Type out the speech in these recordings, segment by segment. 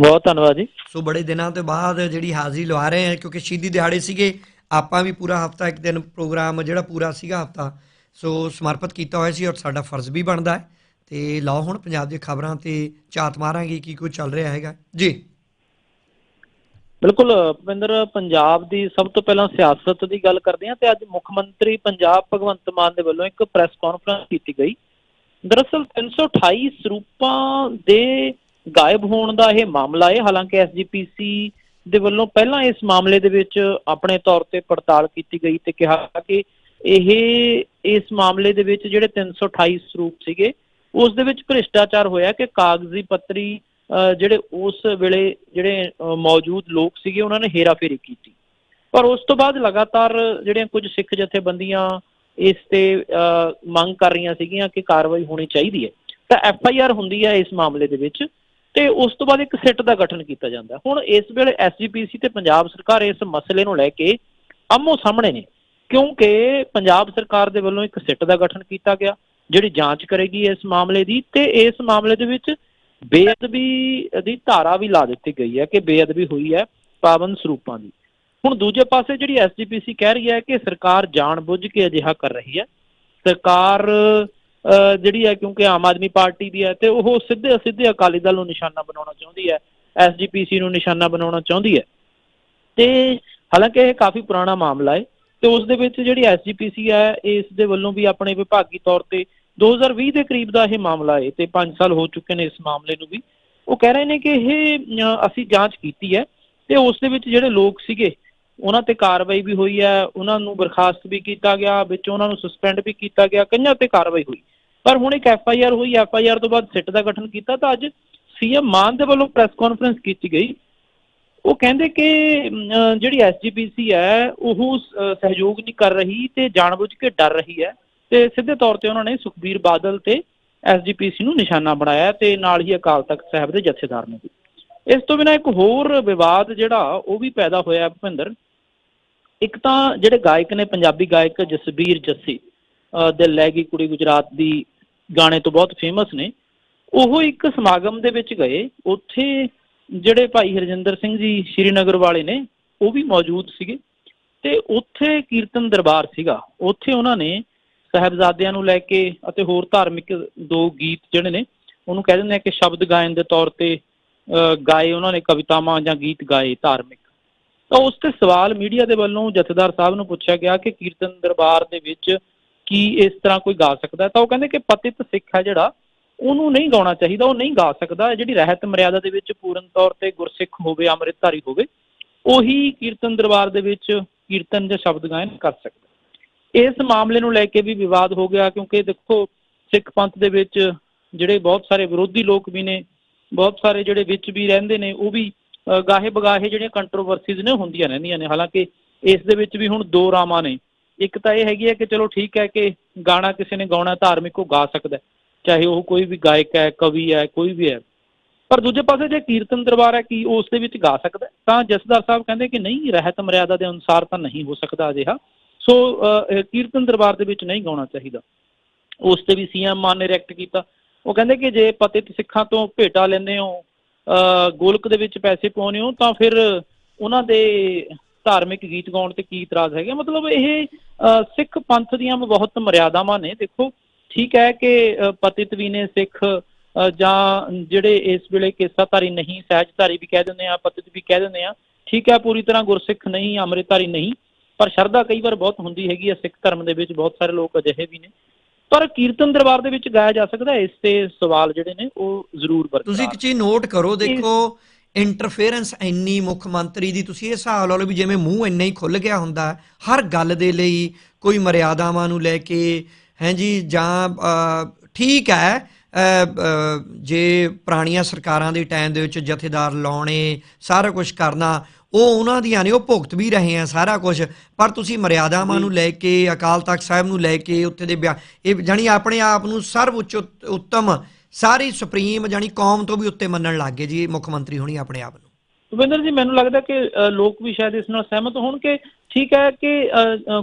ਬਹੁਤ ਧੰਨਵਾਦ ਜੀ। ਸੋ ਬੜੇ ਦਿਨਾਂ ਤੋਂ ਬਾਅਦ ਜਿਹੜੀ ਹਾਜ਼ਰੀ ਲਵਾ ਰਹੇ ਹਾਂ ਕਿਉਂਕਿ ਸ਼ਹੀਦੀ ਦਿਹਾੜੇ ਸੀਗੇ ਆਪਾਂ ਵੀ ਪੂਰਾ ਹਫਤਾ ਇੱਕ ਦਿਨ ਪ੍ਰੋਗਰਾਮ ਜਿਹੜਾ ਪੂਰਾ ਸੀਗਾ ਹਫਤਾ ਸੋ ਸਮਰਪਿਤ ਕੀਤਾ ਹੋਇਆ ਸੀ ਔਰ ਸਾਡਾ ਫਰਜ਼ ਵੀ ਬਣਦਾ ਹੈ। ਤੇ ਲਾਓ ਹੁਣ ਪੰਜਾਬ ਦੀਆਂ ਖਬਰਾਂ ਤੇ ਝਾਤ ਮਾਰਾਂਗੇ ਕੀ ਕੁਝ ਚੱਲ ਰਿਹਾ ਹੈਗਾ। ਜੀ। ਬਿਲਕੁਲ ਭੁਪਿੰਦਰ ਪੰਜਾਬ ਦੀ ਸਭ ਤੋਂ ਪਹਿਲਾਂ ਸਿਆਸਤ ਦੀ ਗੱਲ ਕਰਦੇ ਹਾਂ ਤੇ ਅੱਜ ਮੁੱਖ ਮੰਤਰੀ ਪੰਜਾਬ ਭਗਵੰਤ ਮਾਨ ਦੇ ਵੱਲੋਂ ਇੱਕ ਪ੍ਰੈਸ ਕਾਨਫਰੰਸ ਕੀਤੀ ਗਈ। ਦਰਅਸਲ 328 ਸਰੂਪਾਂ ਦੇ ਗਾਇਬ ਹੋਣ ਦਾ ਇਹ ਮਾਮਲਾ ਹੈ। ਹਾਲਾਂਕਿ ਐਸਜੀਪੀਸੀ ਦੇ ਵੱਲੋਂ ਪਹਿਲਾਂ ਇਸ ਮਾਮਲੇ ਦੇ ਵਿੱਚ ਆਪਣੇ ਤੌਰ ਤੇ ਪੜਤਾਲ ਕੀਤੀ ਗਈ ਤੇ ਕਿਹਾ ਕਿ ਇਹ, ਇਸ ਮਾਮਲੇ ਦੇ ਵਿੱਚ ਜਿਹੜੇ 328 ਸਰੂਪ ਸੀਗੇ, ਉਸ ਦੇ ਵਿੱਚ ਭ੍ਰਿਸ਼ਟਾਚਾਰ ਹੋਇਆ ਕਿ ਕਾਗਜ਼ੀ ਪੱਤਰੀ, ਅਹ, ਜਿਹੜੇ ਉਸ ਵੇਲੇ ਜਿਹੜੇ ਮੌਜੂਦ ਲੋਕ ਸੀਗੇ, ਉਹਨਾਂ ਨੇ ਹੇਰਾਫੇਰੀ ਕੀਤੀ। ਪਰ ਉਸ ਤੋਂ ਬਾਅਦ ਲਗਾਤਾਰ ਜਿਹੜੀਆਂ ਕੁਝ ਸਿੱਖ ਜਥੇਬੰਦੀਆਂ ਇਸ ਤੇ, ਅਹ, ਮੰਗ ਕਰ ਰਹੀਆਂ ਸੀਗੀਆਂ ਕਿ ਕਾਰਵਾਈ ਹੋਣੀ ਚਾਹੀਦੀ ਹੈ। ਤਾਂ ਐਫ ਆਈ ਆਰ ਹੁੰਦੀ ਹੈ ਇਸ ਮਾਮਲੇ ਦੇ ਵਿੱਚ। ਤੇ ਉਸ ਤੋਂ ਬਾਅਦ ਇੱਕ ਸਿੱਟ ਦਾ ਗਠਨ ਕੀਤਾ ਜਾਂਦਾ। ਹੁਣ ਇਸ ਵੇਲੇ ਐਸਜੀਪੀਸੀ ਤੇ ਪੰਜਾਬ ਸਰਕਾਰ ਇਸ ਮਸਲੇ ਨੂੰ ਲੈ ਕੇ ਆਮੋ ਸਾਹਮਣੇ ਨੇ, ਕਿਉਂਕਿ ਪੰਜਾਬ ਸਰਕਾਰ ਦੇ ਵੱਲੋਂ ਇੱਕ ਸਿੱਟ ਦਾ ਗਠਨ ਕੀਤਾ ਗਿਆ, ਜਿਹੜੀ ਜਾਂਚ ਕਰੇਗੀ ਇਸ ਮਾਮਲੇ ਦੀ ਤੇ ਇਸ ਮਾਮਲੇ ਦੇ ਵਿੱਚ ਬੇਅਦਬੀ ਦੀ ਧਾਰਾ ਵੀ ਲਾ ਦਿੱਤੀ ਗਈ ਹੈ ਕਿ ਬੇਅਦਬੀ ਹੋਈ ਹੈ ਪਾਵਨ ਸਰੂਪਾਂ ਦੀ। ਹੁਣ ਦੂਜੇ ਪਾਸੇ ਜਿਹੜੀ ਐਸਜੀਪੀਸੀ ਕਹਿ ਰਹੀ ਹੈ ਕਿ ਸਰਕਾਰ ਜਾਣਬੁੱਝ ਕੇ ਅਜਿਹਾ ਕਰ ਰਹੀ ਹੈ, ਸਰਕਾਰ ਜਿਹੜੀ ਹੈ ਕਿਉਂਕਿ ਆਮ ਆਦਮੀ ਪਾਰਟੀ ਦੀ ਹੈ ਤੇ ਉਹ ਸਿੱਧੇ ਸਿੱਧੇ ਅਕਾਲੀ ਦਲ ਨੂੰ ਨਿਸ਼ਾਨਾ ਬਣਾਉਣਾ ਚਾਹੁੰਦੀ ਹੈ ਐਸਜੀਪੀਸੀ ਨੂੰ ਨਿਸ਼ਾਨਾ ਬਣਾਉਣਾ ਚਾਹੁੰਦੀ ਹੈ। ਤੇ ਹਾਲਾਂਕਿ ਇਹ ਕਾਫੀ ਪੁਰਾਣਾ ਮਾਮਲਾ ਹੈ ਤੇ ਉਸ ਦੇ ਵਿੱਚ ਜਿਹੜੀ ਐਸਜੀਪੀਸੀ ਹੈ, ਇਸ ਦੇ ਵੱਲੋਂ ਵੀ ਆਪਣੇ ਵਿਭਾਗੀ ਤੌਰ ਤੇ 2020 ਦੇ ਕਰੀਬ ਦਾ ਇਹ ਮਾਮਲਾ ਹੈ ਤੇ 5 ਸਾਲ ਹੋ ਚੁੱਕੇ ਨੇ ਇਸ ਮਾਮਲੇ ਨੂੰ ਵੀ। ਉਹ ਕਹਿ ਰਹੇ ਨੇ ਕਿ ਇਹ ਅਸੀਂ ਜਾਂਚ ਕੀਤੀ ਹੈ ਤੇ ਉਸ ਦੇ ਵਿੱਚ ਜਿਹੜੇ ਲੋਕ ਸੀਗੇ ਉਹਨਾਂ ਤੇ ਕਾਰਵਾਈ ਵੀ ਹੋਈ ਹੈ, ਉਹਨਾਂ ਨੂੰ ਬਰਖਾਸਤ ਵੀ ਕੀਤਾ ਗਿਆ, ਵਿੱਚ ਉਹਨਾਂ ਨੂੰ ਸਸਪੈਂਡ ਵੀ ਕੀਤਾ ਗਿਆ, ਕਈਆਂ ਤੇ ਕਾਰਵਾਈ ਹੋਈ। ਪਰ ਹੁਣ ਇੱਕ ਐਫ ਆਈ ਆਰ ਹੋਈ, ਐਫ ਆਈ ਆਰ ਤੋਂ ਬਾਅਦ ਸਿੱਟ ਦਾ ਗਠਨ ਕੀਤਾ ਤਾਂ ਅੱਜ ਸੀਐਮ ਮਾਨ ਦੇ ਵੱਲੋਂ ਪ੍ਰੈਸ ਕਾਨਫਰੰਸ ਕੀਤੀ ਗਈ। ਉਹ ਕਹਿੰਦੇ ਕਿ ਜਿਹੜੀ ਐਸਜੀਪੀਸੀ ਹੈ, ਉਹ ਸਹਿਯੋਗ ਨਹੀਂ ਕਰ ਰਹੀ ਤੇ ਜਾਣਬੁੱਝ ਕੇ ਡਰ ਰਹੀ ਹੈ ਤੇ ਸਿੱਧੇ ਤੌਰ ਤੇ ਉਹਨਾਂ ਨੇ ਸੁਖਬੀਰ ਬਾਦਲ ਤੇ ਐਸਜੀਪੀਸੀ ਨੂੰ ਨਿਸ਼ਾਨਾ ਬਣਾਇਆ ਤੇ ਨਾਲ ਹੀ ਅਕਾਲ ਤਖਤ ਸਾਹਿਬ ਦੇ ਜਥੇਦਾਰ ਨੂੰ ਵੀ। ਇਸ ਤੋਂ ਬਿਨਾਂ ਇੱਕ ਹੋਰ ਵਿਵਾਦ ਜਿਹੜਾ, ਉਹ ਵੀ ਪੈਦਾ ਹੋਇਆ ਭੁਪਿੰਦਰ। ਇੱਕ ਤਾਂ ਜਿਹੜੇ ਗਾਇਕ ਨੇ, ਪੰਜਾਬੀ ਗਾਇਕ ਜਸਬੀਰ ਜੱਸੀ, ਅਹ ਦਿਲ ਲੈ ਗਈ ਕੁੜੀ ਗੁਜਰਾਤ ਦੀ ਗਾਣੇ ਤੋਂ ਬਹੁਤ ਫੇਮਸ ਨੇ। ਉਹ ਇੱਕ ਸਮਾਗਮ ਦੇ ਵਿੱਚ ਗਏ। ਉੱਥੇ ਜਿਹੜੇ ਭਾਈ ਹਰਜਿੰਦਰ ਸਿੰਘ ਜੀ ਸ਼੍ਰੀਨਗਰ ਵਾਲੇ ਨੇ, ਉਹ ਵੀ ਮੌਜੂਦ ਸੀਗੇ। ਤੇ ਉੱਥੇ ਕੀਰਤਨ ਦਰਬਾਰ ਸੀਗਾ। ਉੱਥੇ ਉਹਨਾਂ ਨੇ ਸਾਹਿਬਜ਼ਾਦਿਆਂ ਨੂੰ ਲੈ ਕੇ ਅਤੇ ਹੋਰ ਧਾਰਮਿਕ ਦੋ ਗੀਤ ਜਿਹੜੇ ਨੇ, ਉਹਨੂੰ ਕਹਿ ਦਿੰਦੇ ਆ ਕਿ ਸ਼ਬਦ ਗਾਇਨ ਦੇ ਤੌਰ ਤੇ ਗਾਏ ਉਹਨਾਂ ਨੇ ਕਵਿਤਾਵਾਂ ਜਾਂ ਗੀਤ ਗਾਏ ਧਾਰਮਿਕ। ਤਾਂ ਉਸ ਤੇ ਸਵਾਲ ਮੀਡੀਆ ਦੇ ਵੱਲੋਂ ਜਥੇਦਾਰ ਸਾਹਿਬ ਨੂੰ ਪੁੱਛਿਆ ਗਿਆ ਕਿ ਕੀਰਤਨ ਦਰਬਾਰ ਦੇ ਵਿੱਚ ਕੀ ਇਸ ਤਰ੍ਹਾਂ ਕੋਈ ਗਾ ਸਕਦਾ ਤਾਂ ਉਹ ਕਹਿੰਦੇ ਕਿ ਪਤਿਤ ਸਿੱਖ ਹੈ ਜਿਹੜਾ, ਉਹਨੂੰ ਨਹੀਂ ਗਾਉਣਾ ਚਾਹੀਦਾ, ਉਹ ਨਹੀਂ ਗਾ ਸਕਦਾ। ਜਿਹੜੀ ਰਹਿਤ ਮਰਿਆਦਾ ਦੇ ਵਿੱਚ ਪੂਰਨ ਤੌਰ ਤੇ ਗੁਰਸਿੱਖ ਹੋਵੇ, ਅੰਮ੍ਰਿਤਧਾਰੀ ਹੋਵੇ, ਉਹੀ ਕੀਰਤਨ ਦਰਬਾਰ ਦੇ ਵਿੱਚ ਕੀਰਤਨ ਜਾਂ ਸ਼ਬਦ ਗਾਇਨ ਕਰ ਸਕਦਾ ਇਸ ਮਾਮਲੇ ਨੂੰ ਲੈ ਕੇ ਵੀ ਵਿਵਾਦ ਹੋ ਗਿਆ, ਕਿਉਂਕਿ ਦੇਖੋ, ਸਿੱਖ ਪੰਥ ਦੇ ਵਿੱਚ ਜਿਹੜੇ ਬਹੁਤ ਸਾਰੇ ਵਿਰੋਧੀ ਲੋਕ ਵੀ ਨੇ, ਬਹੁਤ ਸਾਰੇ ਜਿਹੜੇ ਵਿੱਚ ਵੀ ਰਹਿੰਦੇ ਨੇ, ਉਹ ਵੀ ਗਾਹੇ ਬਗਾਹੇ ਜਿਹੜੀਆਂ ਕੰਟਰੋਵਰਸੀਜ਼ ਨੇ ਹੁੰਦੀਆਂ ਰਹਿੰਦੀਆਂ ਨੇ। ਹਾਲਾਂਕਿ ਇਸ ਦੇ ਵਿੱਚ ਵੀ ਹੁਣ ਦੋ ਰਾਮਾਂ ਨੇ। ਇੱਕ ਤਾਂ ਇਹ ਹੈਗੀ ਹੈ ਕਿ ਚਲੋ ਠੀਕ ਹੈ ਕਿ ਗਾਣਾ ਕਿਸੇ ਨੇ ਗਾਉਣਾ, ਧਾਰਮਿਕ ਉਹ ਗਾ ਸਕਦਾ ਚਾਹੇ ਉਹ ਕੋਈ ਵੀ ਗਾਇਕ ਹੈ, ਕਵੀ ਹੈ, ਕੋਈ ਵੀ ਹੈ। ਪਰ ਦੂਜੇ ਪਾਸੇ ਜੇ ਕੀਰਤਨ ਦਰਬਾਰ ਹੈ ਕੀ ਉਸ ਦੇ ਵਿੱਚ ਗਾ ਸਕਦਾ ਤਾਂ ਜਸਦਾਰ ਸਾਹਿਬ ਕਹਿੰਦੇ ਕਿ ਨਹੀਂ, ਰਹਿਤ ਮਰਿਆਦਾ ਦੇ ਅਨੁਸਾਰ ਤਾਂ ਨਹੀਂ ਹੋ ਸਕਦਾ ਅਜਿਹਾ। ਸੋ ਕੀਰਤਨ ਦਰਬਾਰ ਦੇ ਵਿੱਚ ਨਹੀਂ ਗਾਉਣਾ ਚਾਹੀਦਾ। ਉਸ ਤੇ ਵੀ ਸੀਐਮ ਮਾਨ ਨੇ ਰਿਐਕਟ ਕੀਤਾ। ਉਹ ਕਹਿੰਦੇ ਕਿ ਜੇ ਪਤਿਤ ਸਿੱਖਾਂ ਤੋਂ ਭੇਟਾ ਲੈਂਦੇ ਹੋ ਗੋਲਕ ਦੇ ਵਿੱਚ ਪੈਸੇ ਪਾਉਂਦੇ ਹੋ ਤਾਂ ਫਿਰ ਉਹਨਾਂ ਦੇ ਧਾਰਮਿਕ ਗੀਤ ਗਾਉਣ ਤੇ ਕੀ ਇਤਰਾਜ਼ ਹੈਗਾ? ਮਤਲਬ ਇਹ ਸਿੱਖ ਪੰਥ ਦੀਆਂ ਬਹੁਤ ਮਰਿਆਦਾਵਾਂ ਨੇ ਦੇਖੋ। ਠੀਕ ਹੈ ਕਿ ਪਤਿਤ ਵੀ ਨੇ ਸਿੱਖ ਅ, ਜਾਂ ਜਿਹੜੇ ਇਸ ਵੇਲੇ ਕੇਸਾਧਾਰੀ ਨਹੀਂ ਸਹਿਜਧਾਰੀ ਵੀ ਕਹਿ ਦਿੰਦੇ ਆ ਪਤਿਤ ਵੀ ਕਹਿ ਦਿੰਦੇ ਆ। ਠੀਕ ਹੈ ਪੂਰੀ ਤਰ੍ਹਾਂ ਗੁਰਸਿੱਖ ਨਹੀਂ ਅੰਮ੍ਰਿਤਧਾਰੀ ਨਹੀਂ। ਪਰ ਸ਼ਰਧਾ ਕਈ ਵਾਰ ਬਹੁਤ ਹੁੰਦੀ ਹੈਗੀ ਆ ਸਿੱਖ ਧਰਮ ਦੇ ਵਿੱਚ ਬਹੁਤ ਸਾਰੇ ਲੋਕ ਅਜਿਹੇ ਵੀ ਨੇ। ਪਰ ਕੀਰਤਨ ਦਰਬਾਰ ਦੇ ਵਿੱਚ ਗਾਇਆ ਜਾ ਸਕਦਾ ਹੈ, ਇਸ ਤੇ ਸਵਾਲ ਜਿਹੜੇ ਨੇ ਉਹ ਜ਼ਰੂਰ ਬਰਕਰਾਰ ਤੁਸੀਂ ਇੱਕ ਚੀਜ਼ ਨੋਟ ਕਰੋ ਦੇਖੋ ਇੰਟਰਫੇਰੈਂਸ ਇੰਨੀ ਮੁੱਖ ਮੰਤਰੀ ਦੀ ਤੁਸੀਂ ਇਹ ਹਿਸਾਬ ਲਾ ਲਓ ਵੀ ਜਿਵੇਂ ਮੂੰਹ ਇੰਨਾ ਹੀ ਖੁੱਲ ਗਿਆ ਹੁੰਦਾ ਹਰ ਗੱਲ ਦੇ ਲਈ ਕੋਈ ਮਰਿਆਦਾਵਾਂ ਨੂੰ ਲੈ ਕੇ ਹੈ ਜੀ ਜਾਂ ਠੀਕ ਹੈ ਜੇ ਪੁਰਾਣੀਆਂ ਸਰਕਾਰਾਂ ਦੇ ਟਾਈਮ ਦੇ ਵਿੱਚ ਜਥੇਦਾਰ ਲਾਉਣੇ ਸਾਰਾ ਕੁਝ ਕਰਨਾ ਉਹ ਉਹਨਾਂ ਦੀਆਂ ਨੇ ਉਹ ਭੁਗਤ ਵੀ ਰਹੇ ਆ ਸਾਰਾ ਕੁਝ ਪਰ ਤੁਸੀਂ ਮਰਿਆਦਾਵਾਂ ਨੂੰ ਲੈ ਕੇ ਅਕਾਲ ਤਖਤ ਸਾਹਿਬ ਨੂੰ ਲੈ ਕੇ ਉੱਥੇ ਦੇ ਇਹ ਜਾਨੀ ਆਪਣੇ ਆਪ ਨੂੰ ਸਰਵਉੱਚ ਉਤ- ਉੱਤਮ ਸਾਰੀ ਸੁਪਰੀਮ ਜਾਨੀ ਕੌਮ ਤੋਂ ਵੀ ਉੱਤੇ ਮੰਨਣ ਲੱਗ ਗਏ ਜੀ ਮੁੱਖ ਮੰਤਰੀ ਹੋਣੀ ਆਪਣੇ ਆਪ ਨੂੰ। ਭੁਪਿੰਦਰ ਜੀ ਮੈਨੂੰ ਲੱਗਦਾ ਕਿ ਲੋਕ ਵੀ ਸ਼ਾਇਦ ਇਸ ਨਾਲ ਸਹਿਮਤ ਹੋਣ ਕਿ ਠੀਕ ਹੈ ਕਿ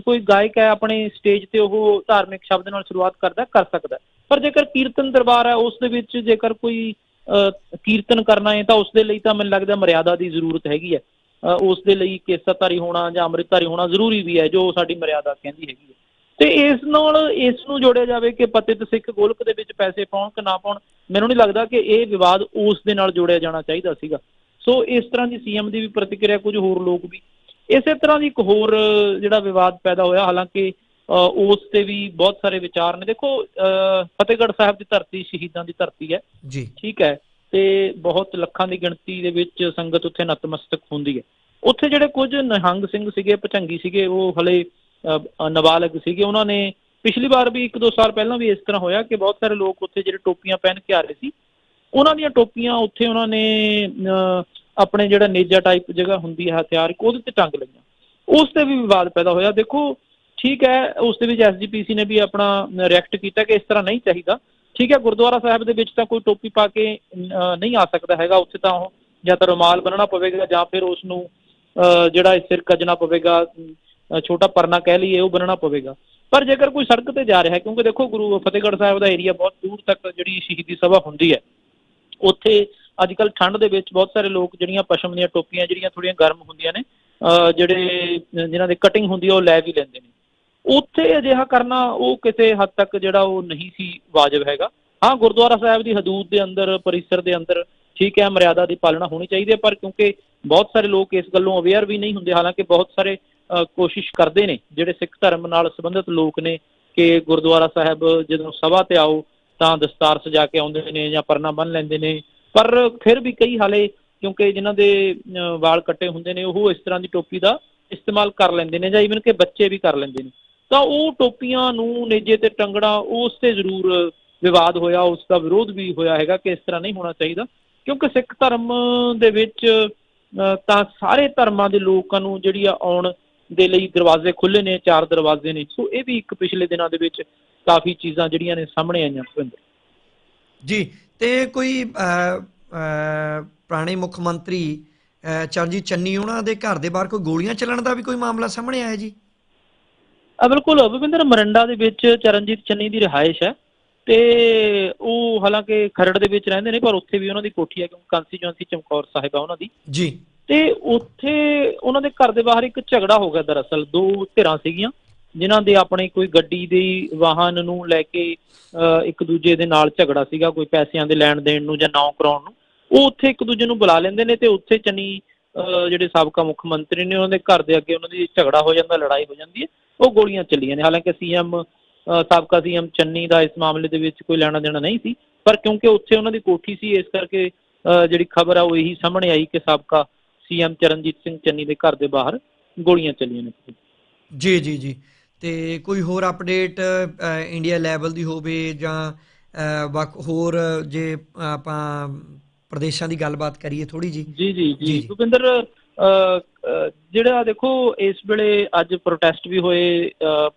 ਕੋਈ ਗਾਇਕ ਹੈ ਆਪਣੇ ਸਟੇਜ ਤੇ ਉਹ ਧਾਰਮਿਕ ਸ਼ਬਦ ਨਾਲ ਸ਼ੁਰੂਆਤ ਕਰਦਾ ਕਰ ਸਕਦਾ। ਪਰ ਜੇਕਰ ਕੀਰਤਨ ਦਰਬਾਰ ਹੈ ਉਸ ਦੇ ਵਿੱਚ ਜੇਕਰ ਕੋਈ ਕੀਰਤਨ ਕਰਨਾ ਹੈ ਤਾਂ ਉਸ ਦੇ ਲਈ ਤਾਂ ਮੈਨੂੰ ਲੱਗਦਾ ਮਰਿਆਦਾ ਦੀ ਜ਼ਰੂਰਤ ਹੈਗੀ ਹੈ। ਉਸ ਦੇ ਲਈ ਕੇਸਾਧਾਰੀ ਹੋਣਾ ਜਾਂ ਅੰਮ੍ਰਿਤਧਾਰੀ ਹੋਣਾ ਜ਼ਰੂਰੀ ਵੀ ਹੈ ਜੋ ਸਾਡੀ ਮਰਿਆਦਾ ਕਹਿੰਦੀ ਹੈਗੀ ਹੈ। ਤੇ ਇਸ ਨਾਲ ਇਸ ਨੂੰ ਜੋੜਿਆ ਜਾਵੇ ਕਿ ਪਤਿਤ ਸਿੱਖ ਗੋਲਕ ਦੇ ਵਿੱਚ ਪੈਸੇ ਪਾਉਣ ਕਿ ਨਾ ਪਾਉਣ ਮੈਨੂੰ ਨਹੀਂ ਲੱਗਦਾ ਕਿ ਇਹ ਵਿਵਾਦ ਉਸ ਦੇ ਨਾਲ ਜੋੜਿਆ ਜਾਣਾ ਚਾਹੀਦਾ ਸੀਗਾ। ਸੋ ਇਸ ਤਰ੍ਹਾਂ ਦੀ ਸੀਐਮ ਦੀ ਵੀ ਪ੍ਰਤੀਕਿਰਿਆ ਕੁਝ ਹੋਰ ਲੋਕ ਵੀ। ਇਸੇ ਤਰ੍ਹਾਂ ਦੀ ਇੱਕ ਹੋਰ ਜਿਹੜਾ ਵਿਵਾਦ ਪੈਦਾ ਹੋਇਆ ਹਾਲਾਂਕਿ ਉਸ ਤੇ ਵੀ ਬਹੁਤ ਸਾਰੇ ਵਿਚਾਰ ਨੇ। ਦੇਖੋ ਫਤਿਹਗੜ੍ਹ ਸਾਹਿਬ ਦੀ ਧਰਤੀ ਸ਼ਹੀਦਾਂ ਦੀ ਧਰਤੀ ਹੈ। ਜੀ। ਠੀਕ ਹੈ। ਤੇ ਬਹੁਤ ਲੱਖਾਂ ਦੀ ਗਿਣਤੀ ਦੇ ਵਿੱਚ ਸੰਗਤ ਉੱਥੇ ਨਤਮਸਤਕ ਹੁੰਦੀ ਹੈ। ਉੱਥੇ ਜਿਹੜੇ ਕੁਝ ਨਿਹੰਗ ਸਿੰਘ ਸੀਗੇ ਭਚੰਗੀ ਸੀਗੇ ਉਹ ਹਲੇ ਨਾਬਾਲਗ ਸੀਗੇ। ਉਹਨਾਂ ਨੇ ਪਿਛਲੀ ਵਾਰ ਵੀ ਇੱਕ ਦੋ ਸਾਲ ਪਹਿਲਾਂ ਵੀ ਇਸ ਤਰ੍ਹਾਂ ਹੋਇਆ ਕਿ ਬਹੁਤ ਸਾਰੇ ਲੋਕ ਉੱਥੇ ਜਿਹੜੇ ਟੋਪੀਆਂ ਪਹਿਨ ਕੇ ਆ ਰਹੇ ਸੀ। ਉਹਨਾਂ ਦੀਆਂ ਟੋਪੀਆਂ ਉੱਥੇ ਉਹਨਾਂ ਨੇ ਅ, ਆਪਣੇ ਜਿਹੜਾ ਨੇਜਾ ਟਾਈਪ ਜਗ੍ਹਾ ਹੁੰਦੀ ਹੈ ਹਥਿਆਰ ਉਹਦੇ ਤੇ ਟੰਗ ਲਈਆਂ। ਉਸ ਤੇ ਵੀ ਵਿਵਾਦ ਪੈਦਾ ਹੋਇਆ। ਦੇਖੋ ਠੀਕ ਹੈ ਉਸ ਦੇ ਵਿੱਚ ਐਸਜੀਪੀਸੀ ਨੇ ਵੀ ਆਪਣਾ ਰਿਐਕਟ ਕੀਤਾ ਕਿ ਇਸ ਤਰ੍ਹਾਂ ਨਹੀਂ ਚਾਹੀਦਾ। ਠੀਕ ਹੈ, ਗੁਰਦੁਆਰਾ ਸਾਹਿਬ ਦੇ ਵਿੱਚ ਤਾਂ ਕੋਈ ਟੋਪੀ ਪਾ ਕੇ ਨਹੀਂ ਆ ਸਕਦਾ ਹੈਗਾ। ਉੱਥੇ ਤਾਂ ਉਹ ਜਾਂ ਤਾਂ ਰੁਮਾਲ ਬੰਨਣਾ ਪਵੇਗਾ ਜਾਂ ਫਿਰ ਉਸ ਨੂੰ ਜਿਹੜਾ ਸਿਰ ਕੱਜਣਾ ਪਵੇਗਾ ਛੋਟਾ ਪਰਨਾ ਕਹਿ ਲਈਏ, ਉਹ ਬੰਨਣਾ ਪਵੇਗਾ। ਪਰ ਜੇਕਰ ਕੋਈ ਸੜਕ ਤੇ ਜਾ ਰਿਹਾ ਹੈ, ਕਿਉਂਕਿ ਦੇਖੋ, ਗੁਰੂ ਫਤਿਹਗੜ੍ਹ ਸਾਹਿਬ ਦਾ ਏਰੀਆ ਬਹੁਤ ਦੂਰ ਤੱਕ ਜਿਹੜੀ ਸ਼ਹੀਦੀ ਸਭਾ ਹੁੰਦੀ ਹੈ। ਉੱਥੇ ਅੱਜ ਕੱਲ ਠੰਡ ਦੇ ਵਿੱਚ ਬਹੁਤ ਸਾਰੇ ਲੋਕ ਜਿਹੜੀਆਂ ਪਸ਼ਮ ਦੀਆਂ ਟੋਪੀਆਂ, ਜਿਹੜੀਆਂ ਥੋੜੀਆਂ ਗਰਮ ਹੁੰਦੀਆਂ ਨੇ ਜਿਹੜੇ ਜਿਨ੍ਹਾਂ ਦੇ ਕਟਿੰਗ ਹੁੰਦੀ ਹੈ, ਉਹ ਲੈ ਵੀ ਲੈਂਦੇ ਨੇ। ਉੱਥੇ ਅਜਿਹਾ ਕਰਨਾ ਉਹ ਕਿਸੇ ਹੱਦ ਤੱਕ ਜਿਹੜਾ ਉਹ ਨਹੀਂ ਸੀ ਵਾਜਬ ਹੈਗਾ। ਹਾਂ ਗੁਰਦੁਆਰਾ ਸਾਹਿਬ ਦੀ ਹਦੂਦ ਦੇ ਅੰਦਰ ਪਰਿਸਰ ਦੇ ਅੰਦਰ ਠੀਕ ਹੈ ਮਰਿਆਦਾ ਦੀ ਪਾਲਣਾ ਹੋਣੀ ਚਾਹੀਦੀ ਹੈ ਪਰ ਕਿਉਂਕਿ ਬਹੁਤ ਸਾਰੇ ਲੋਕ ਇਸ ਗੱਲੋਂ ਅਵੇਅਰ ਵੀ ਨਹੀਂ ਹੁੰਦੇ ਹਾਲਾਂਕਿ ਬਹੁਤ ਸਾਰੇ ਅ, ਕੋਸ਼ਿਸ਼ ਕਰਦੇ ਨੇ ਜਿਹੜੇ ਸਿੱਖ ਧਰਮ ਨਾਲ ਸੰਬੰਧਿਤ ਲੋਕ ਨੇ ਕਿ ਗੁਰਦੁਆਰਾ ਸਾਹਿਬ ਜਦੋਂ ਸਭਾ ਤੇ ਆਓ ਤਾਂ ਦਸਤਾਰ ਸਜਾ ਕੇ ਆਉਂਦੇ ਨੇ ਜਾਂ ਪਰਨਾ ਬੰਨ ਲੈਂਦੇ ਨੇ। ਪਰ ਫਿਰ ਵੀ ਕਈ ਹਾਲੇ ਕਿਉਂਕਿ ਜਿਨ੍ਹਾਂ ਦੇ ਵਾਲ ਕੱਟੇ ਹੁੰਦੇ ਨੇ ਉਹ ਇਸ ਤਰ੍ਹਾਂ ਦੀ ਟੋਪੀ ਦਾ ਇਸਤੇਮਾਲ ਕਰ ਲੈਂਦੇ ਨੇ ਜਾਂ ਈਵਨ ਕਿ ਬੱਚੇ ਵੀ ਕਰ ਲੈਂਦੇ ਨੇ। ਤਾਂ ਉਹ ਟੋਪੀਆਂ ਨੂੰ ਨੇਜੇ ਤੇ ਟੰਗਣਾ ਉਸ ਤੇ ਜ਼ਰੂਰ ਵਿਵਾਦ ਹੋਇਆ ਉਸ ਦਾ ਵਿਰੋਧ ਵੀ ਹੋਇਆ ਹੈਗਾ ਕਿ ਇਸ ਤਰ੍ਹਾਂ ਨਹੀਂ ਹੋਣਾ ਚਾਹੀਦਾ। ਕਿਉਂਕਿ ਸਿੱਖ ਧਰਮ ਦੇ ਵਿੱਚ ਤਾਂ ਸਾਰੇ ਧਰਮਾਂ ਦੇ ਲੋਕਾਂ ਨੂੰ ਜਿਹੜੀ ਆ ਆਉਣ ਦੇ ਲਈ ਦਰਵਾਜ਼ੇ ਖੁੱਲੇ ਨੇ ਚਾਰ ਦਰਵਾਜ਼ੇ ਨੇ। ਸੋ ਇਹ ਵੀ ਇੱਕ ਪਿਛਲੇ ਦਿਨਾਂ ਦੇ ਵਿੱਚ ਕਾਫੀ ਚੀਜ਼ਾਂ ਜਿਹੜੀਆਂ ਨੇ ਸਾਹਮਣੇ ਆਈਆਂ। ਭੁਪਿੰਦਰ ਜੀ ਤੇ ਕੋਈ ਅ, ਅ, ਪੁਰਾਣੇ ਮੁੱਖ ਮੰਤਰੀ ਅ, ਚਰਨਜੀਤ ਚੰਨੀ ਉਹਨਾਂ ਦੇ ਘਰ ਦੇ ਬਾਹਰ ਕੋਈ ਗੋਲੀਆਂ ਚੱਲਣ ਦਾ ਵੀ ਕੋਈ ਮਾਮਲਾ ਸਾਹਮਣੇ ਆਇਆ ਜੀ? ਆ ਬਿਲਕੁਲ ਭੁਪਿੰਦਰ ਮਰੰਡਾ ਦੇ ਵਿੱਚ ਚਰਨਜੀਤ ਚੰਨੀ ਦੀ ਰਿਹਾਇਸ਼ ਹੈ ਤੇ ਉਹ ਹਾਲਾਂਕਿ ਖਰੜ ਦੇ ਵਿੱਚ ਰਹਿੰਦੇ ਨੇ ਪਰ ਉੱਥੇ ਵੀ ਉਹਨਾਂ ਦੀ ਕੋਠੀ ਹੈ ਕਿਉਂਕਿ ਕੰਸਟੀਚੁਐਂਸੀ ਚਮਕੌਰ ਸਾਹਿਬ ਹੈ ਉਹਨਾਂ ਦੀ। ਜੀ। ਤੇ ਉੱਥੇ ਉਹਨਾਂ ਦੇ ਘਰ ਦੇ ਬਾਹਰ ਇੱਕ ਝਗੜਾ ਹੋ ਗਿਆ ਦਰਅਸਲ ਦੋ ਧਿਰਾਂ ਸੀਗੀਆਂ ਜਿਨ੍ਹਾਂ ਦੇ ਆਪਣੇ ਕੋਈ ਗੱਡੀ ਦੇ ਵਾਹਨ ਨੂੰ ਲੈ ਕੇ ਇੱਕ ਦੂਜੇ ਦੇ ਨਾਲ ਝਗੜਾ ਸੀਗਾ ਕੋਈ ਪੈਸਿਆਂ ਦੇ ਲੈਣ ਦੇਣ ਨੂੰ ਜਾਂ ਨਾਂ ਕਰਾਉਣ ਨੂੰ। ਉਹ ਉੱਥੇ ਇੱਕ ਦੂਜੇ ਨੂੰ ਬੁਲਾ ਲੈਂਦੇ ਨੇ ਤੇ ਉੱਥੇ ਚੰਨੀ ਜਿਹੜੇ ਸਾਬਕਾ ਮੁੱਖ ਮੰਤਰੀ ਨੇ ਉਹਨਾਂ ਦੇ ਘਰ ਦੇ ਅੱਗੇ ਉਹਨਾਂ ਦੀ ਝਗੜਾ ਹੋ ਜਾਂਦਾ, ਲੜਾਈ ਹੋ ਜਾਂਦੀ ਹੈ, ਉਹ ਗੋਲੀਆਂ ਚੱਲੀਆਂ ਨੇ। ਹਾਲਾਂਕਿ ਸੀਐਮ ਸਾਬਕਾ ਸੀਐਮ ਚੰਨੀ ਦਾ ਇਸ ਮਾਮਲੇ ਦੇ ਵਿੱਚ ਕੋਈ ਲੈਣਾ ਦੇਣਾ ਨਹੀਂ ਸੀ, ਪਰ ਕਿਉਂਕਿ ਉੱਥੇ ਉਹਨਾਂ ਦੀ ਕੋਠੀ ਸੀ, ਇਸ ਕਰਕੇ ਜਿਹੜੀ ਖਬਰ ਆ ਉਹ ਇਹੀ ਸਾਹਮਣੇ ਆਈ ਕਿ ਸਾਬਕਾ ਸੀਐਮ ਚਰਨਜੀਤ ਸਿੰਘ ਚੰਨੀ ਦੇ ਘਰ ਦੇ ਬਾਹਰ ਗੋਲੀਆਂ ਚੱਲੀਆਂ ਨੇ। ਜੀ ਜੀ ਜੀ। ਤੇ ਕੋਈ ਹੋਰ ਅਪਡੇਟ ਇੰਡੀਆ ਲੈਵਲ ਦੀ ਹੋਵੇ ਜਾਂ ਹੋਰ ਜੇ ਆਪਾਂ ਪ੍ਰਦੇਸ਼ਾਂ ਦੀ ਗੱਲਬਾਤ ਕਰੀਏ ਥੋੜੀ ਜੀ ਜੀ ਜੀ। ਜੀ। ਭੁਪਿੰਦਰ ਜਿਹੜਾ ਦੇਖੋ ਇਸ ਵੇਲੇ ਅੱਜ ਪ੍ਰੋਟੈਸਟ ਵੀ ਹੋਏ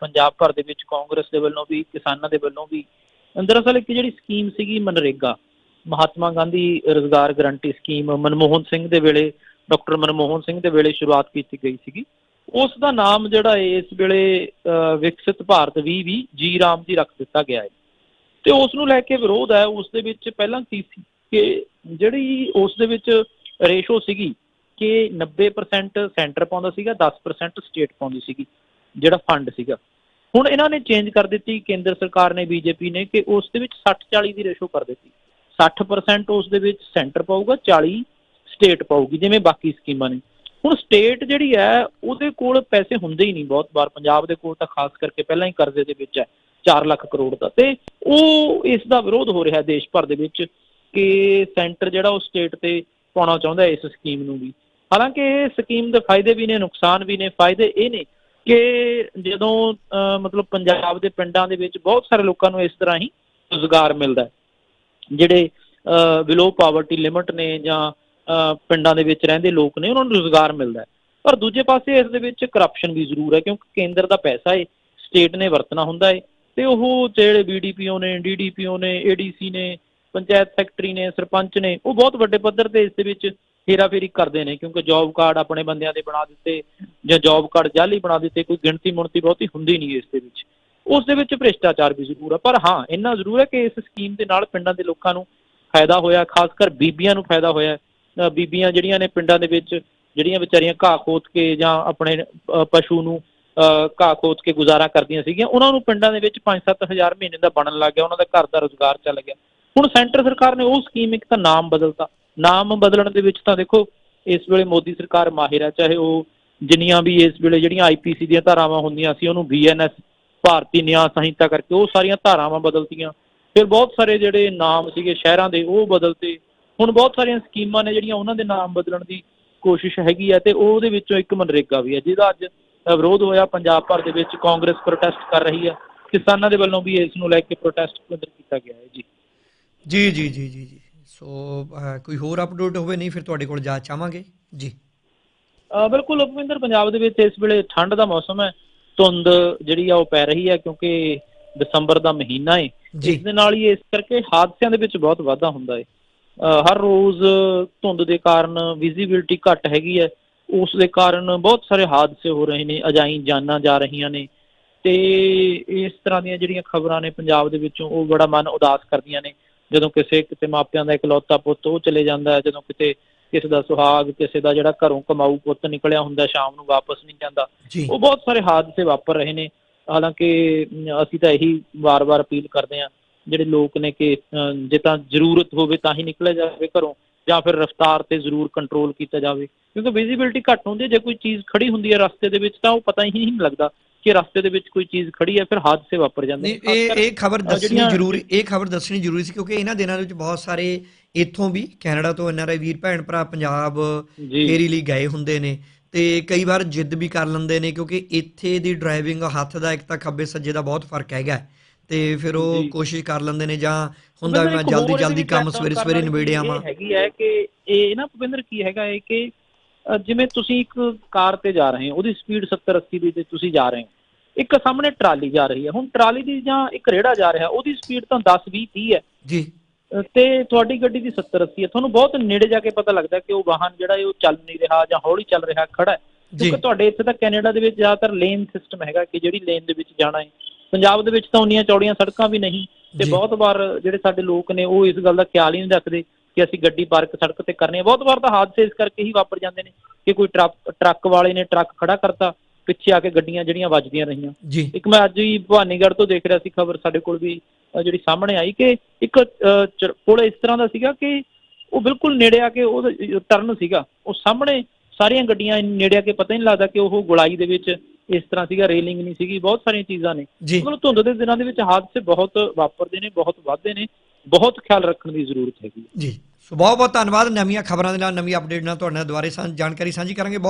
ਪੰਜਾਬ ਭਰ ਦੇ ਵਿੱਚ ਕਾਂਗਰਸ ਦੇ ਵੱਲੋਂ ਵੀ ਕਿਸਾਨਾਂ ਦੇ ਵੱਲੋਂ ਵੀ। ਦਰਅਸਲ ਇੱਕ ਜਿਹੜੀ ਸਕੀਮ ਸੀਗੀ ਮਨਰੇਗਾ ਮਹਾਤਮਾ ਗਾਂਧੀ ਰੋਜ਼ਗਾਰ ਗਰੰਟੀ ਸਕੀਮ ਮਨਮੋਹਨ ਸਿੰਘ ਦੇ ਵੇਲੇ ਡਾਕਟਰ ਮਨਮੋਹਨ ਸਿੰਘ ਦੇ ਵੇਲੇ ਸ਼ੁਰੂਆਤ ਕੀਤੀ ਗਈ ਸੀਗੀ। ਉਸ ਦਾ ਨਾਮ ਜਿਹੜਾ ਹੈ ਇਸ ਵੇਲੇ ਵਿਕਸਿਤ ਭਾਰਤ 2020 ਜੀ ਰਾਮ ਜੀ ਰੱਖ ਦਿੱਤਾ ਗਿਆ ਹੈ ਤੇ ਉਸ ਨੂੰ ਲੈ ਕੇ ਵਿਰੋਧ ਹੈ ਉਸ ਦੇ ਵਿੱਚ ਪਹਿਲਾਂ ਕਿ ਜਿਹੜੀ ਉਸ ਦੇ ਵਿੱਚ ਰੇਸ਼ੋ ਸੀਗੀ ਕਿ 90% ਸੈਂਟਰ ਪਾਉਂਦਾ ਸੀਗਾ 10% ਸਟੇਟ ਪਾਉਂਦੀ ਸੀਗੀ, ਜਿਹੜਾ ਫੰਡ ਸੀਗਾ। ਹੁਣ ਇਹਨਾਂ ਨੇ ਚੇਂਜ ਕਰ ਦਿੱਤੀ, ਕੇਂਦਰ ਸਰਕਾਰ ਨੇ, ਬੀਜੇਪੀ ਨੇ ਕਿ ਉਸ ਦੇ ਵਿੱਚ 60 40 ਦੀ ਰੇਸ਼ੋ ਕਰ ਦਿੱਤੀ। 60% ਉਸ ਦੇ ਵਿੱਚ ਸੈਂਟਰ ਪਾਊਗਾ 40 ਸਟੇਟ ਪਾਊਗੀ, ਜਿਵੇਂ ਬਾਕੀ ਸਕੀਮਾਂ ਨੇ। ਹੁਣ ਸਟੇਟ ਜਿਹੜੀ ਹੈ, ਉਹਦੇ ਕੋਲ ਪੈਸੇ ਹੁੰਦੇ ਹੀ ਨਹੀਂ ਬਹੁਤ ਵਾਰ। ਪੰਜਾਬ ਦੇ ਕੋਲ ਤਾਂ ਖਾਸ ਕਰਕੇ ਪਹਿਲਾਂ ਹੀ ਕਰਜ਼ੇ ਦੇ ਵਿੱਚ ਹੈ 4 ਲੱਖ ਕਰੋੜ ਦਾ। ਤੇ ਉਹ ਇਸ ਦਾ ਵਿਰੋਧ ਹੋ ਰਿਹਾ ਦੇਸ਼ ਭਰ ਦੇ ਵਿੱਚ। ਕਿ ਸੈਂਟਰ ਜਿਹੜਾ ਉਹ ਸਟੇਟ ਤੇ ਪਾਉਣਾ ਚਾਹੁੰਦਾ ਹੈ ਇਸ ਸਕੀਮ ਨੂੰ ਵੀ। ਹਾਲਾਂਕਿ ਇਹ ਸਕੀਮ ਦੇ ਫਾਇਦੇ ਵੀ ਨੇ ਨੁਕਸਾਨ ਵੀ ਨੇ। ਫਾਇਦੇ ਇਹ ਨੇ ਕਿ ਜਦੋਂ ਅਹ, ਮਤਲਬ ਪੰਜਾਬ ਦੇ ਪਿੰਡਾਂ ਦੇ ਵਿੱਚ ਬਹੁਤ ਸਾਰੇ ਲੋਕਾਂ ਨੂੰ ਇਸ ਤਰ੍ਹਾਂ ਹੀ ਰੋਜ਼ਗਾਰ ਮਿਲਦਾ ਹੈ। ਜਿਹੜੇ ਬਿਲੋ ਪਾਵਰਟੀ ਲਿਮਟ ਨੇ ਜਾਂ ਪਿੰਡਾਂ ਦੇ ਵਿੱਚ ਰਹਿੰਦੇ ਲੋਕ ਨੇ ਉਹਨਾਂ ਨੂੰ ਰੋਜ਼ਗਾਰ ਮਿਲਦਾ ਹੈ। ਪਰ ਦੂਜੇ ਪਾਸੇ ਇਸ ਦੇ ਵਿੱਚ ਕਰਪਸ਼ਨ ਵੀ ਜ਼ਰੂਰ ਹੈ ਕਿਉਂਕਿ ਕੇਂਦਰ ਦਾ ਪੈਸਾ ਹੈ ਸਟੇਟ ਨੇ ਵਰਤਣਾ ਹੁੰਦਾ ਹੈ ਤੇ ਉਹ ਜਿਹੜੇ ਬੀਡੀਪੀਓ ਨੇ ਡੀਡੀਪੀਓ ਨੇ ਏਡੀਸੀ ਨੇ ਪੰਚਾਇਤ ਸੈਕਟਰੀ ਨੇ ਸਰਪੰਚ ਨੇ ਉਹ ਬਹੁਤ ਵੱਡੇ ਪੱਧਰ ਤੇ ਇਸ ਦੇ ਵਿੱਚ ਹੇਰਾਫੇਰੀ ਕਰਦੇ ਨੇ ਕਿਉਂਕਿ ਜੌਬ ਕਾਰਡ ਆਪਣੇ ਬੰਦਿਆਂ ਦੇ ਬਣਾ ਦਿੱਤੇ ਜਾਂ ਜੌਬ ਕਾਰਡ ਜਾਲੀ ਬਣਾ ਦਿੱਤੇ ਕੋਈ ਗਿਣਤੀ ਮੁਣਤੀ ਬਹੁਤੀ ਹੁੰਦੀ ਨਹੀਂ ਇਸ ਦੇ ਵਿੱਚ। ਉਸ ਦੇ ਵਿੱਚ ਭ੍ਰਿਸ਼ਟਾਚਾਰ ਵੀ ਜ਼ਰੂਰ ਹੈ ਪਰ ਹਾਂ ਇੰਨਾ ਜ਼ਰੂਰ ਹੈ ਕਿ ਇਸ ਸਕੀਮ ਦੇ ਨਾਲ ਪਿੰਡਾਂ ਦੇ ਲੋਕਾਂ ਨੂੰ ਫਾਇਦਾ ਹੋਇਆ ਖਾਸ ਕਰ ਬੀਬੀਆਂ ਨੂੰ ਫਾਇਦਾ ਹੋਇਆ। ਬੀਬੀਆਂ ਜਿਹੜੀਆਂ ਨੇ ਪਿੰਡਾਂ ਦੇ ਵਿੱਚ ਜਿਹੜੀਆਂ ਵਿਚਾਰੀਆਂ ਘਾਹ ਖੋਤ ਕੇ ਜਾਂ ਆਪਣੇ ਪਸ਼ੂ ਨੂੰ ਅ, ਘਾਹ ਖੋਤ ਕੇ ਗੁਜ਼ਾਰਾ ਕਰਦੀਆਂ ਸੀਗੀਆਂ ਉਹਨਾਂ ਨੂੰ ਪਿੰਡਾਂ ਦੇ ਵਿੱਚ 5-7000 ਮਹੀਨੇ ਦਾ ਬਣਨ ਲੱਗ ਗਿਆ ਉਹਨਾਂ ਦਾ ਘਰ ਦਾ ਰੋਜ਼ਗਾਰ ਚੱਲ ਗਿਆ। ਹੁਣ ਸੈਂਟਰ ਸਰਕਾਰ ਨੇ ਉਹ ਸਕੀਮ ਇੱਕ ਤਾਂ ਨਾਮ ਬਦਲਤਾ। ਨਾਮ ਬਦਲਣ ਦੇ ਵਿੱਚ ਤਾਂ ਦੇਖੋ, ਇਸ ਵੇਲੇ ਮੋਦੀ ਸਰਕਾਰ ਮਾਹਿਰ ਹੈ, ਚਾਹੇ ਉਹ ਜਿੰਨੀਆਂ ਵੀ ਇਸ ਵੇਲੇ ਜਿਹੜੀਆਂ ਆਈਪੀਸੀ ਦੀਆਂ ਧਾਰਾਵਾਂ ਹੁੰਦੀਆਂ ਸੀ, ਉਹਨੂੰ ਬੀਐਨਐਸ ਭਾਰਤੀ ਨਿਆਂ ਸੰਹਿਤਾ ਕਰਕੇ ਉਹ ਸਾਰੀਆਂ ਧਾਰਾਵਾਂ ਬਦਲਤੀਆਂ। ਫਿਰ ਬਹੁਤ ਸਾਰੇ ਜਿਹੜੇ ਨਾਮ ਸੀਗੇ ਸ਼ਹਿਰਾਂ ਦੇ, ਉਹ ਬਦਲਤੇ। ਹੁਣ ਬਹੁਤ ਸਾਰੀਆਂ ਸਕੀਮਾਂ ਨੇ ਜਿਹੜੀਆਂ ਉਹਨਾਂ ਦੇ ਨਾਮ ਬਦਲਣ ਦੀ ਕੋਸ਼ਿਸ਼ ਹੈਗੀ ਹੈ ਤੇ ਉਹਦੇ ਵਿੱਚੋਂ ਇੱਕ ਮਨਰੇਗਾ ਵੀ ਹੈ, ਜਿਹਦਾ ਅੱਜ ਵਿਰੋਧ ਹੋਇਆ ਪੰਜਾਬ ਭਰ ਦੇ ਵਿੱਚ ਕਾਂਗਰਸ ਪ੍ਰੋਟੈਸਟ ਕਰ ਰਹੀ ਹੈ। ਕਿਸਾਨਾਂ ਦੇ ਵੱਲੋਂ ਵੀ ਇਸ ਨੂੰ ਲੈ ਕੇ ਪ੍ਰੋਟੈਸਟ ਕੀਤਾ ਗਿਆ ਹੈ, ਜੀ। ਜੀ ਜੀ ਜੀ ਜੀ ਜੀ। ਸੋ ਕੋਈ ਹੋਰ ਅਪਡੇਟ ਹੋਵੇ? ਨਹੀਂ ਫਿਰ ਤੁਹਾਡੇ ਕੋਲ ਜਾ ਚਾਹਾਂਗੇ ਜੀ। ਬਿਲਕੁਲ ਉਪਵਿੰਦਰ ਪੰਜਾਬ ਦੇ ਵਿੱਚ ਇਸ ਵੇਲੇ ਠੰਡ ਦਾ ਮੌਸਮ ਹੈ। ਧੁੰਦ ਜਿਹੜੀ ਆ ਉਹ ਪੈ ਰਹੀ ਹੈ ਕਿਉਂਕਿ ਦਸੰਬਰ ਦਾ ਮਹੀਨਾ ਹੈ ਇਸ ਦੇ ਨਾਲ ਹੀ ਇਸ ਕਰਕੇ ਹਾਦਸਿਆਂ ਦੇ ਵਿੱਚ ਬਹੁਤ ਵਾਧਾ ਹੁੰਦਾ ਹੈ ਹਰ ਰੋਜ਼ ਧੁੰਦ ਦੇ ਕਾਰਨ ਵਿਜ਼ਿਬਿਲਟੀ ਘੱਟ ਹੈਗੀ ਹੈ। ਉਸ ਦੇ ਕਾਰਨ ਬਹੁਤ ਸਾਰੇ ਹਾਦਸੇ ਹੋ ਰਹੇ ਨੇ ਅਜਾਈ ਜਾਨਾਂ ਜਾ ਰਹੀਆਂ ਨੇ। ਤੇ ਇਸ ਤਰ੍ਹਾਂ ਦੀਆਂ ਜਿਹੜੀਆਂ ਖਬਰਾਂ ਨੇ ਪੰਜਾਬ ਦੇ ਵਿੱਚੋਂ ਉਹ ਬੜਾ ਮਨ ਉਦਾਸ ਕਰਦੀਆਂ ਨੇ। ਜਦੋਂ ਕਿਸੇ ਕਿਤੇ ਮਾਪਿਆਂ ਦਾ ਇਕਲੌਤਾ ਪੁੱਤ ਉਹ ਚਲੇ ਜਾਂਦਾ ਹੈ ਜਦੋਂ ਕਿਤੇ ਕਿਸੇ ਦਾ ਸੁਹਾਗ ਕਿਸੇ ਦਾ ਜਿਹੜਾ ਘਰੋਂ ਕਮਾਊ ਪੁੱਤ ਨਿਕਲਿਆ ਹੁੰਦਾ ਸ਼ਾਮ ਨੂੰ ਵਾਪਸ ਨਹੀਂ ਜਾਂਦਾ ਉਹ ਬਹੁਤ ਸਾਰੇ ਹਾਦਸੇ ਵਾਪਰ ਰਹੇ ਨੇ। ਹਾਲਾਂਕਿ ਅਸੀਂ ਤਾਂ ਇਹੀ ਵਾਰ-ਵਾਰ ਅਪੀਲ ਕਰਦੇ ਹਾਂ ਜਿਹੜੇ ਲੋਕ ਨੇ ਕਿ ਜੇ ਤਾਂ ਜ਼ਰੂਰਤ ਹੋਵੇ ਤਾਂ ਹੀ ਨਿਕਲਿਆ ਜਾਵੇ ਘਰੋਂ ਜਾਂ ਫਿਰ ਰਫ਼ਤਾਰ ਤੇ ਜ਼ਰੂਰ ਕੰਟਰੋਲ ਕੀਤਾ ਜਾਵੇ ਕਿਉਂਕਿ ਵਿਜ਼ਿਬਿਲਟੀ ਘੱਟ ਹੁੰਦੀ ਹੈ ਜੇ ਕੋਈ ਚੀਜ਼ ਖੜੀ ਹੁੰਦੀ ਹੈ ਰਸਤੇ ਦੇ ਵਿੱਚ ਤਾਂ ਉਹ ਪਤਾ ਹੀ ਨਹੀਂ ਲੱਗਦਾ ਕਿ ਰਸਤੇ ਦੇ ਵਿੱਚ ਕੋਈ ਚੀਜ਼ ਖੜੀ ਹੈ ਫਿਰ ਹਾਦਸੇ ਵਾਪਰ ਜਾਂਦੇ ਨੇ ਇਹ ਇਹ ਖਬਰ ਦੱਸਣੀ ਜ਼ਰੂਰੀ ਇਹ ਖਬਰ ਦੱਸਣੀ ਜ਼ਰੂਰੀ ਸੀ ਕਿਉਂਕਿ ਇਹਨਾਂ ਦਿਨਾਂ ਦੇ ਵਿੱਚ ਬਹੁਤ ਸਾਰੇ ਇੱਥੋਂ ਵੀ ਕੈਨੇਡਾ ਤੋਂ ਐਨਆਰਆਈ ਵੀਰ ਭੈਣ ਭਰਾ ਪੰਜਾਬ ਫੇਰੀ ਲਈ ਗਏ ਹੁੰਦੇ ਨੇ ਤੇ ਕਈ ਵਾਰ ਜਿੱਦ ਵੀ ਕਰ ਲੈਂਦੇ ਨੇ ਕਿਉਂਕਿ ਇੱਥੇ ਦੀ ਡਰਾਈਵਿੰਗ ਹੱਥ ਦਾ ਇੱਕ ਤਾਂ ਖੱਬੇ ਸੱਜੇ ਦਾ ਬਹੁਤ ਫ਼ਰਕ ਹੈਗਾ। ਤੇ ਫਿਰ ਉਹ। ਕੋਸ਼ਿਸ਼ ਕਰ ਲੈਂਦੇ ਨੇ ਜਾਂ ਹੁੰਦਾ ਵੀ ਮੈਂ ਜਲਦੀ ਜਲਦੀ ਕੰਮ ਸਵੇਰੇ ਸਵੇਰੇ ਵਾਲੀ ਨਿਬੇੜੇ ਚੀਜ਼ ਆਵਾਂ ਇਹ ਹੈਗੀ ਹੈ ਕਿ ਇਹ ਨਾ ਭੁਪਿੰਦਰ ਕੀ ਹੈਗਾ ਹੈ ਕਿ ਜਿਵੇਂ ਤੁਸੀਂ ਇੱਕ ਕਾਰ ਤੇ ਜਾ ਰਹੇ ਹੋ ਉਹਦੀ ਸਪੀਡ 70 80 ਦੀ ਤੇ ਤੁਸੀਂ ਜਾ ਰਹੇ ਹੋ ਇੱਕ ਸਾਹਮਣੇ ਟਰਾਲੀ ਜਾ ਰਹੀ ਹੈ ਹੁਣ ਟਰਾਲੀ ਦੀ ਜਾਂ ਇੱਕ ਰੇੜਾ ਜਾ ਰਿਹਾ ਉਹਦੀ ਸਪੀਡ ਤਾਂ 10 20 30 ਹੈ। ਜੀ। ਤੇ ਤੁਹਾਡੀ ਗੱਡੀ ਦੀ 70 80 ਹੈ ਤੁਹਾਨੂੰ ਬਹੁਤ ਨੇੜੇ ਜਾ ਕੇ ਪਤਾ ਲੱਗਦਾ ਕਿ ਉਹ ਵਾਹਨ ਜਿਹੜਾ ਹੈ ਉਹ ਚੱਲ ਨਹੀਂ ਰਿਹਾ ਜਾਂ ਹੌਲੀ ਚੱਲ ਰਿਹਾ ਖੜਾ ਹੈ। ਕਿਉਂਕਿ ਤੁਹਾਡੇ ਇੱਥੇ ਤਾਂ ਕੈਨੇਡਾ ਦੇ ਵਿੱਚ ਜ਼ਿਆਦਾਤਰ ਲੇਨ ਸਿਸਟਮ ਹੈਗਾ ਕਿ ਜਿਹੜੀ ਲੇਨ ਦੇ ਵਿੱਚ ਜਾਣਾ ਹੈ। ਪੰਜਾਬ ਦੇ ਵਿੱਚ ਤਾਂ ਉਨੀਆਂ ਚੌੜੀਆਂ ਸੜਕਾਂ ਵੀ ਨਹੀਂ ਤੇ। ਬਹੁਤ ਵਾਰ ਜਿਹੜੇ ਸਾਡੇ ਲੋਕ ਨੇ ਉਹ ਇਸ ਗੱਲ ਦਾ ਖਿਆਲ ਹੀ ਨਹੀਂ ਰੱਖਦੇ ਕਿ ਅਸੀਂ ਗੱਡੀ ਪਾਰਕ ਸੜਕ ਤੇ ਕਰਨੀ ਹੈ। ਬਹੁਤ ਵਾਰ ਤਾਂ ਹਾਦਸੇ ਇਸ ਕਰਕੇ ਹੀ ਵਾਪਰ ਜਾਂਦੇ ਨੇ ਕਿ ਕੋਈ ਟਰੱਕ ਵਾਲੇ ਨੇ ਟਰੱਕ ਖੜਾ ਕਰਤਾ ਪਿੱਛੇ ਆ ਕੇ ਗੱਡੀਆਂ ਜਿਹੜੀਆਂ ਵੱਜਦੀਆਂ ਰਹੀਆਂ। ਇੱਕ ਮੈਂ ਅੱਜ ਹੀ ਭਵਾਨੀਗੜ੍ਹ ਤੋਂ ਦੇਖ ਰਿਹਾ ਸੀ ਖਬਰ ਸਾਡੇ ਕੋਲ ਵੀ ਜਿਹੜੀ ਸਾਹਮਣੇ ਆਈ ਕਿ ਇੱਕ ਪੁਲ ਇਸ ਤਰ੍ਹਾਂ ਦਾ ਸੀਗਾ ਕਿ ਉਹ ਬਿਲਕੁਲ ਨੇੜੇ ਆ ਕੇ ਉਹ ਟਰਨ ਸੀਗਾ। ਉਹ ਸਾਹਮਣੇ ਸਾਰੀਆਂ ਗੱਡੀਆਂ ਨੇੜੇ ਆ ਕੇ ਪਤਾ ਹੀ ਨਹੀਂ ਲੱਗਦਾ ਕਿ ਉਹ ਗੁਲਾਈ ਦੇ ਵਿੱਚ ਇਸ ਤਰ੍ਹਾਂ ਸੀਗਾ ਰੇਲਿੰਗ ਨਹੀਂ ਸੀਗੀ। ਬਹੁਤ ਸਾਰੀਆਂ ਚੀਜ਼ਾਂ ਨੇ। ਮਤਲਬ ਧੁੰਦ ਦੇ ਦਿਨਾਂ ਦੇ ਵਿੱਚ ਹਾਦਸੇ ਬਹੁਤ ਵਾਪਰਦੇ ਨੇ ਬਹੁਤ ਵੱਧਦੇ ਨੇ। ਬਹੁਤ ਖਿਆਲ ਰੱਖਣ ਦੀ ਜ਼ਰੂਰਤ ਹੈਗੀ ਹੈ। ਜੀ। ਸੋ ਬਹੁਤ ਬਹੁਤ ਧੰਨਵਾਦ। ਨਵੀਆਂ ਖਬਰਾਂ ਦੇ ਨਾਲ, ਨਵੀਂ ਅਪਡੇਟ ਨਾਲ ਤੁਹਾਡੇ ਨਾਲ ਦੁਬਾਰੇ ਸਾਂਝ ਜਾਣਕਾਰੀ ਸਾਂਝੀ ਕਰਾਂਗੇ। ਬਹੁਤ